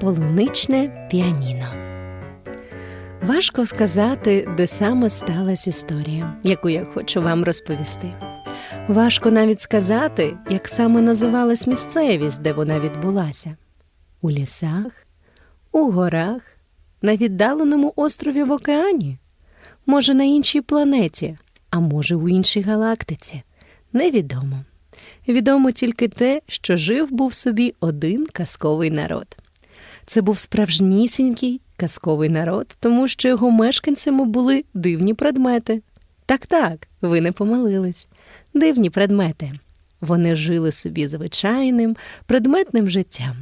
Полуничне піаніно. Важко сказати, де саме сталася історія, яку я хочу вам розповісти. Важко навіть сказати, як саме називалась місцевість, де вона відбулася: у лісах, у горах, на віддаленому острові в океані, може, на іншій планеті, а може, у іншій галактиці. Невідомо. Відомо тільки те, що жив був собі один казковий народ. Це був справжнісінький казковий народ, тому що його мешканцями були дивні предмети. Так, так, ви не помилились. Дивні предмети. Вони жили собі звичайним, предметним життям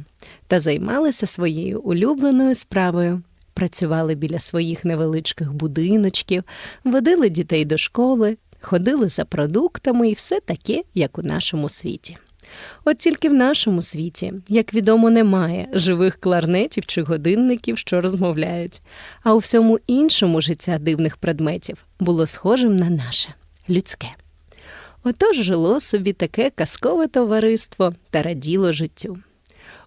та займалися своєю улюбленою справою. Працювали біля своїх невеличких будиночків, водили дітей до школи, ходили за продуктами і все таке, як у нашому світі. От тільки в нашому світі, як відомо, немає живих кларнетів чи годинників, що розмовляють, а у всьому іншому життя дивних предметів було схожим на наше людське. Отож жило собі таке казкове товариство та раділо життю.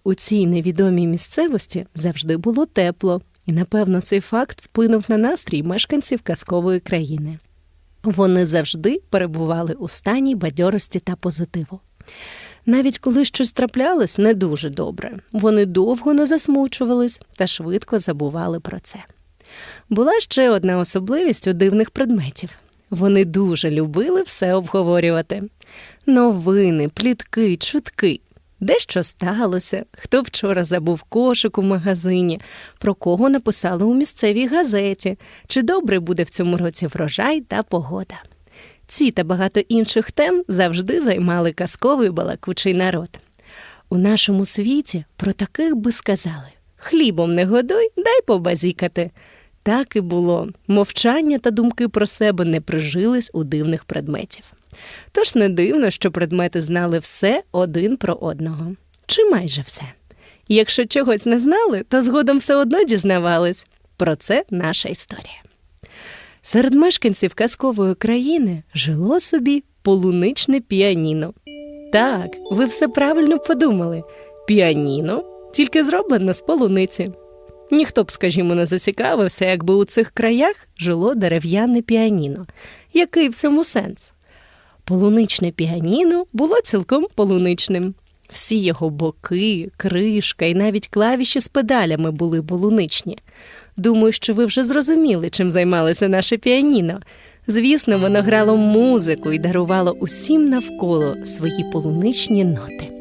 У цій невідомій місцевості завжди було тепло, і, напевно, цей факт вплинув на настрій мешканців казкової країни. Вони завжди перебували у стані бадьорості та позитиву. Навіть коли щось траплялось не дуже добре, вони довго не засмучувались та швидко забували про це. Була ще одна особливість у дивних предметів. Вони дуже любили все обговорювати: новини, плітки, чутки. Де що сталося, хто вчора забув кошик у магазині, про кого написали у місцевій газеті, чи добре буде в цьому році врожай та погода. Ці та багато інших тем завжди займали казковий балакучий народ. У нашому світі про таких би сказали хлібом не годуй, дай побазікати. Так і було. Мовчання та думки про себе не прижились у дивних предметів. Тож не дивно, що предмети знали все один про одного, чи майже все. Якщо чогось не знали, то згодом все одно дізнавались. Про це наша історія. Серед мешканців казкової країни жило собі полуничне піаніно. Так, ви все правильно подумали. Піаніно тільки зроблено з полуниці. Ніхто б, скажімо, не зацікавився, якби у цих краях жило дерев'яне піаніно. Який в цьому сенс? Полуничне піаніно було цілком полуничним. Всі його боки, кришка і навіть клавіші з педалями були полуничні. Думаю, що ви вже зрозуміли, чим займалося наше піаніно. Звісно, воно грало музику і дарувало усім навколо свої полуничні ноти.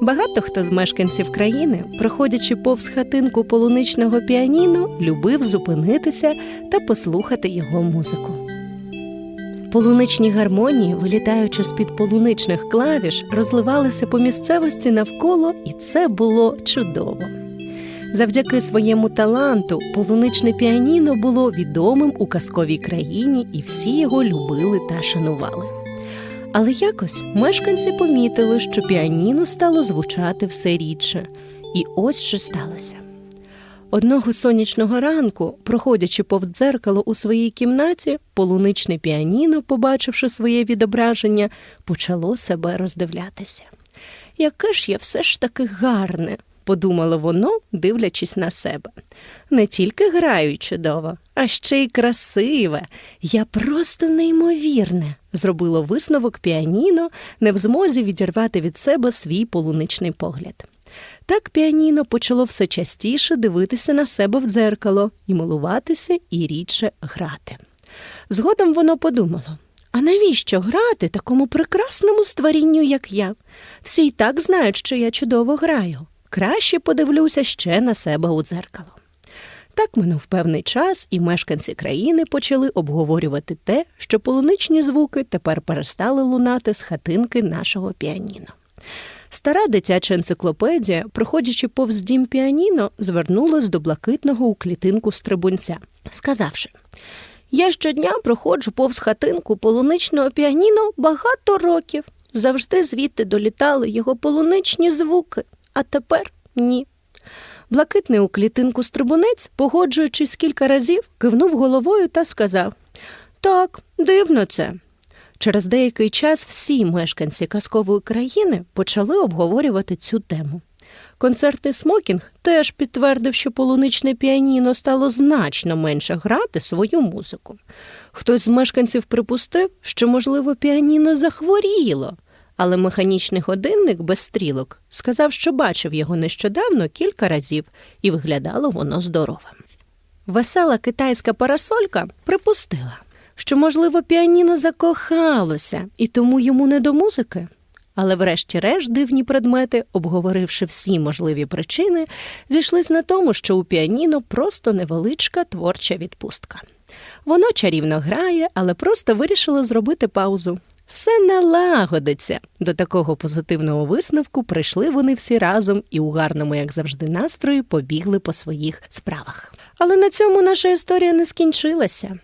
Багато хто з мешканців країни, проходячи повз хатинку полуничного піаніно, любив зупинитися та послухати його музику. Полуничні гармонії, вилітаючи з-під полуничних клавіш, розливалися по місцевості навколо, і це було чудово. Завдяки своєму таланту полуничне піаніно було відомим у казковій країні, і всі його любили та шанували. Але якось мешканці помітили, що піаніно стало звучати все рідше, і ось що сталося. Одного сонячного ранку, проходячи повз дзеркало у своїй кімнаті, полуничне піаніно, побачивши своє відображення, почало себе роздивлятися. Яке ж я все ж таки гарне, подумало воно, дивлячись на себе. Не тільки граю чудово, а ще й красиве. Я просто неймовірне, зробило висновок піаніно, не в змозі відірвати від себе свій полуничний погляд. Так піаніно почало все частіше дивитися на себе в дзеркало і милуватися і рідше грати. Згодом воно подумало а навіщо грати такому прекрасному створінню, як я? Всі й так знають, що я чудово граю. Краще подивлюся ще на себе у дзеркало. Так минув певний час, і мешканці країни почали обговорювати те, що полуничні звуки тепер перестали лунати з хатинки нашого піаніно. Стара дитяча енциклопедія, проходячи повз дім піаніно, звернулась до блакитного у клітинку стрибунця, сказавши Я щодня проходжу повз хатинку полуничного піаніно багато років. Завжди звідти долітали його полуничні звуки, а тепер ні. Блакитний у клітинку стрибунець, погоджуючись кілька разів, кивнув головою та сказав Так, дивно це. Через деякий час всі мешканці казкової країни почали обговорювати цю тему. Концертний смокінг теж підтвердив, що полуничне піаніно стало значно менше грати свою музику. Хтось з мешканців припустив, що, можливо, піаніно захворіло, але механічний годинник без стрілок сказав, що бачив його нещодавно кілька разів, і виглядало воно здоровим. Весела китайська парасолька припустила, що, можливо, піаніно закохалося і тому йому не до музики. Але, врешті-решт, дивні предмети, обговоривши всі можливі причини, зійшлись на тому, що у піаніно просто невеличка творча відпустка. Воно чарівно грає, але просто вирішило зробити паузу. Все налагодиться. До такого позитивного висновку прийшли вони всі разом і у гарному, як завжди, настрої побігли по своїх справах. Але на цьому наша історія не скінчилася.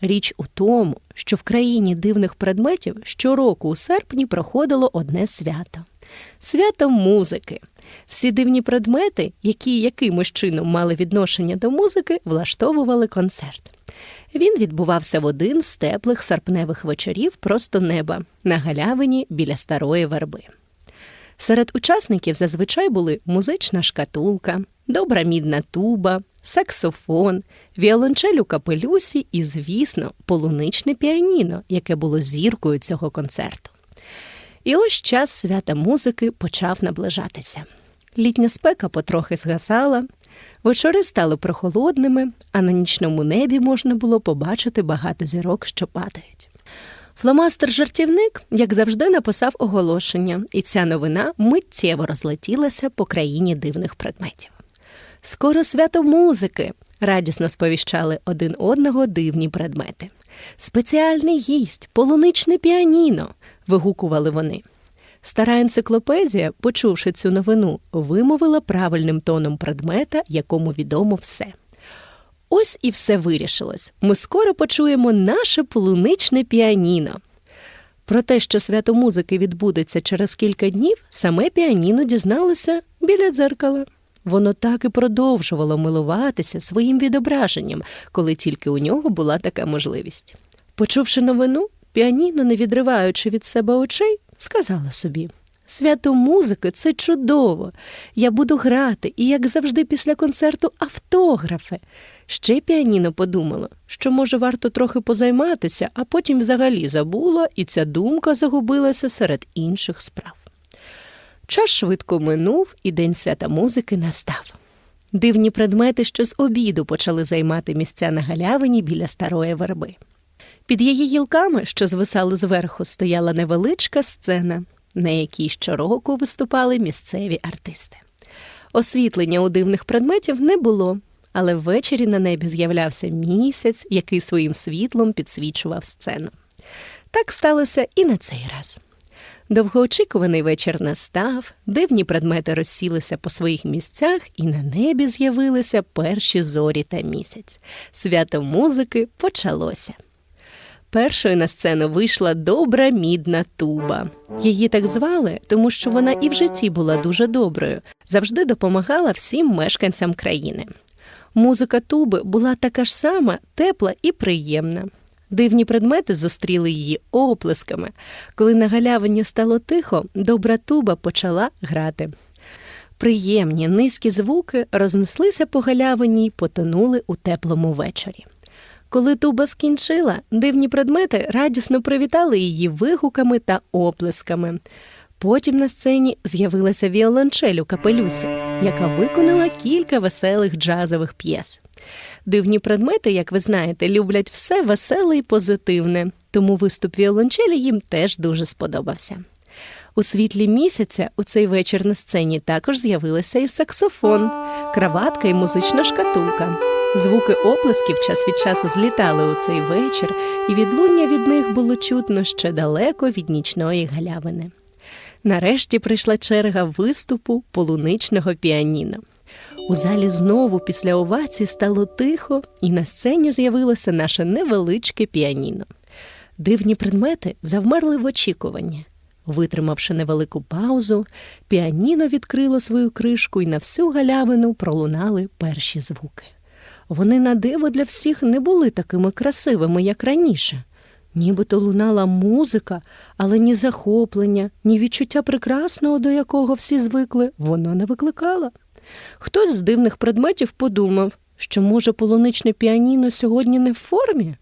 Річ у тому, що в країні дивних предметів щороку у серпні проходило одне свято свято музики. Всі дивні предмети, які якимось чином мали відношення до музики, влаштовували концерт. Він відбувався в один з теплих серпневих вечорів просто неба на галявині біля старої верби. Серед учасників зазвичай були музична шкатулка, добра мідна туба, саксофон, віолончель капелюсі і, звісно, полуничне піаніно, яке було зіркою цього концерту. І ось час свята музики почав наближатися. Літня спека потрохи згасала, вечори стали прохолодними, а на нічному небі можна було побачити багато зірок, що падають. Фломастер-жартівник, як завжди, написав оголошення, і ця новина миттєво розлетілася по країні дивних предметів. Скоро свято музики, радісно сповіщали один одного дивні предмети. Спеціальний гість, полуничне піаніно, вигукували вони. Стара енциклопедія, почувши цю новину, вимовила правильним тоном предмета, якому відомо все. Ось і все вирішилось. Ми скоро почуємо наше полуничне піаніно. Про те, що свято музики відбудеться через кілька днів, саме піаніно дізналося біля дзеркала. Воно так і продовжувало милуватися своїм відображенням, коли тільки у нього була така можливість. Почувши новину, піаніно, не відриваючи від себе очей, сказала собі Свято музики це чудово. Я буду грати, і, як завжди, після концерту автографи. Ще піаніно подумало, що, може, варто трохи позайматися, а потім взагалі забула, і ця думка загубилася серед інших справ. Час швидко минув, і день свята музики настав. Дивні предмети ще з обіду почали займати місця на галявині біля старої верби. Під її гілками, що звисали зверху, стояла невеличка сцена, на якій щороку виступали місцеві артисти. Освітлення у дивних предметів не було, але ввечері на небі з'являвся місяць, який своїм світлом підсвічував сцену. Так сталося і на цей раз. Довгоочікуваний вечір настав, дивні предмети розсілися по своїх місцях, і на небі з'явилися перші зорі та місяць. Свято музики почалося. Першою на сцену вийшла добра мідна туба. Її так звали, тому що вона і в житті була дуже доброю, завжди допомагала всім мешканцям країни. Музика туби була така ж сама, тепла і приємна. Дивні предмети зустріли її оплесками. Коли на галявині стало тихо, добра туба почала грати. Приємні низькі звуки рознеслися по галявині й потонули у теплому вечорі. Коли туба скінчила, дивні предмети радісно привітали її вигуками та оплесками. Потім на сцені з'явилася віолончель у капелюсі, яка виконала кілька веселих джазових п'єс. Дивні предмети, як ви знаєте, люблять все веселе і позитивне, тому виступ віолончелі їм теж дуже сподобався. У світлі місяця у цей вечір на сцені також з'явилися і саксофон, краватка і музична шкатулка. Звуки оплесків час від часу злітали у цей вечір, і відлуння від них було чутно ще далеко від нічної галявини. Нарешті прийшла черга виступу полуничного піаніно. У залі знову після овації стало тихо, і на сцені з'явилося наше невеличке піаніно. Дивні предмети завмерли в очікуванні. Витримавши невелику паузу, піаніно відкрило свою кришку і на всю галявину пролунали перші звуки. Вони на диво для всіх не були такими красивими, як раніше. Нібито лунала музика, але ні захоплення, ні відчуття прекрасного, до якого всі звикли, воно не викликало. Хтось з дивних предметів подумав, що, може, полуничне піаніно сьогодні не в формі,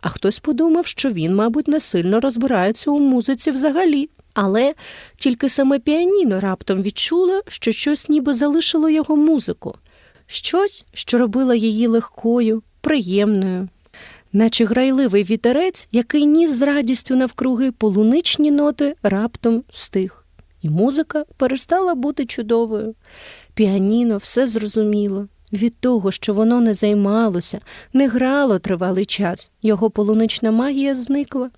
а хтось подумав, що він, мабуть, не сильно розбирається у музиці взагалі. Але тільки саме піаніно раптом відчуло, що щось ніби залишило його музику, щось, що робило її легкою, приємною, наче грайливий вітерець, який ніс з радістю навкруги полуничні ноти, раптом стих, і музика перестала бути чудовою. Піаніно все зрозуміло. Від того, що воно не займалося, не грало тривалий час, його полунична магія зникла.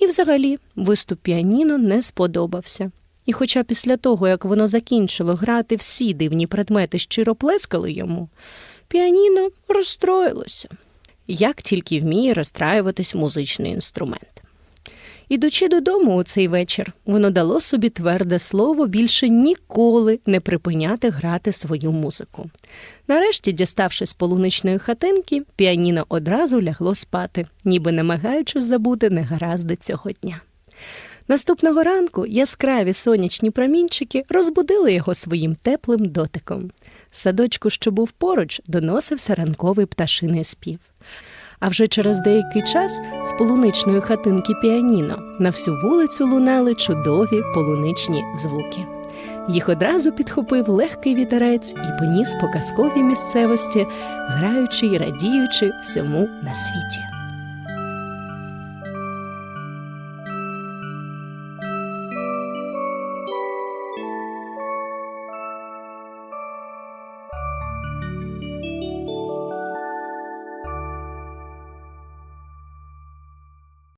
І взагалі виступ піаніно не сподобався. І хоча після того, як воно закінчило грати, всі дивні предмети щиро плескали йому, піаніно розстроїлося, як тільки вміє розстраюватись музичний інструмент. Ідучи додому у цей вечір, воно дало собі тверде слово більше ніколи не припиняти грати свою музику. Нарешті, діставшись з полуничної хатинки, піаніно одразу лягло спати, ніби намагаючись забути негаразди цього дня. Наступного ранку яскраві сонячні промінчики розбудили його своїм теплим дотиком. Садочку, що був поруч, доносився ранковий пташиний спів. А вже через деякий час з полуничної хатинки піаніно на всю вулицю лунали чудові полуничні звуки. Їх одразу підхопив легкий вітерець і поніс по казковій місцевості, граючи й радіючи всьому на світі.